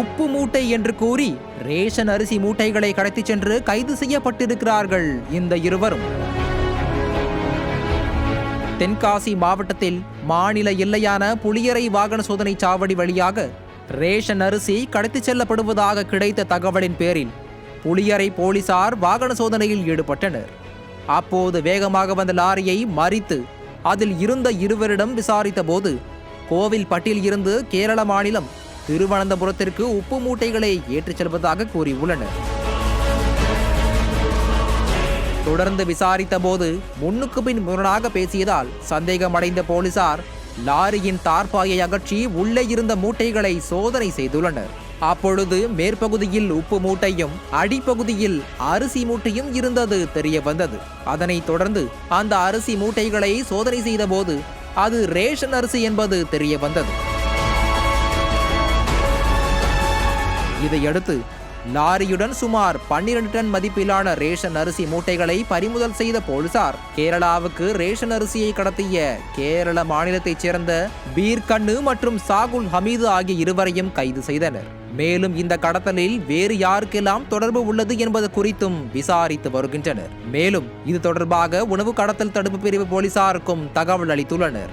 உப்பு மூட்டை என்று கூறி ரேஷன் அரிசி மூட்டைகளை கடத்திச் சென்று கைது செய்யப்பட்டிருக்கிறார்கள் இந்த இருவரும். தென்காசி மாவட்டத்தில் மாநில எல்லையான புளியரை வாகன சோதனை சாவடி வழியாக ரேஷன் அரிசி கடத்திச் செல்லப்படுவதாக கிடைத்த தகவலின் பேரில் புளியரை போலீசார் வாகன சோதனையில் ஈடுபட்டனர். அப்போது வேகமாக வந்த லாரியை மறித்து அதில் இருந்த இருவரிடம் விசாரித்த போது கோவில்பட்டில் இருந்து கேரள மாநிலம் திருவனந்தபுரத்திற்கு உப்பு மூட்டைகளை ஏற்றிச் செல்வதாக கூறியுள்ளனர். தொடர்ந்து விசாரித்த போது முன்னுக்கு பின் முரணாக பேசியதால் சந்தேகமடைந்த போலீசார் லாரியின் தார்பாயை அகற்றி உள்ளே இருந்த மூட்டைகளை சோதனை செய்துள்ளனர். அப்பொழுது மேற்பகுதியில் உப்பு மூட்டையும் அடிப்பகுதியில் அரிசி மூட்டையும் இருந்தது தெரிய வந்தது அதனைத் தொடர்ந்து அந்த அரிசி மூட்டைகளை சோதனை செய்த போது அது ரேஷன் அரிசி என்பது தெரிய வந்தது இதையடுத்து லாரியுடன் சுமார் 12 டன் மதிப்பிலான ரேஷன் அரிசி மூட்டைகளை பறிமுதல் செய்த போலீசார் கேரளாவுக்கு ரேஷன் அரிசியை கடத்திய கேரள மாநிலத்தைச் சேர்ந்த பீர்கண்ணு மற்றும் சாகுல் ஹமீது ஆகிய இருவரையும் கைது செய்தனர். மேலும் இந்த கடத்தலில் வேறு யாருக்கெல்லாம் தொடர்பு உள்ளது என்பது குறித்தும் விசாரித்து வருகின்றனர். மேலும் இது தொடர்பாக உணவு கடத்தல் தடுப்பு பிரிவு போலீசாருக்கும் தகவல் அளித்துள்ளனர்.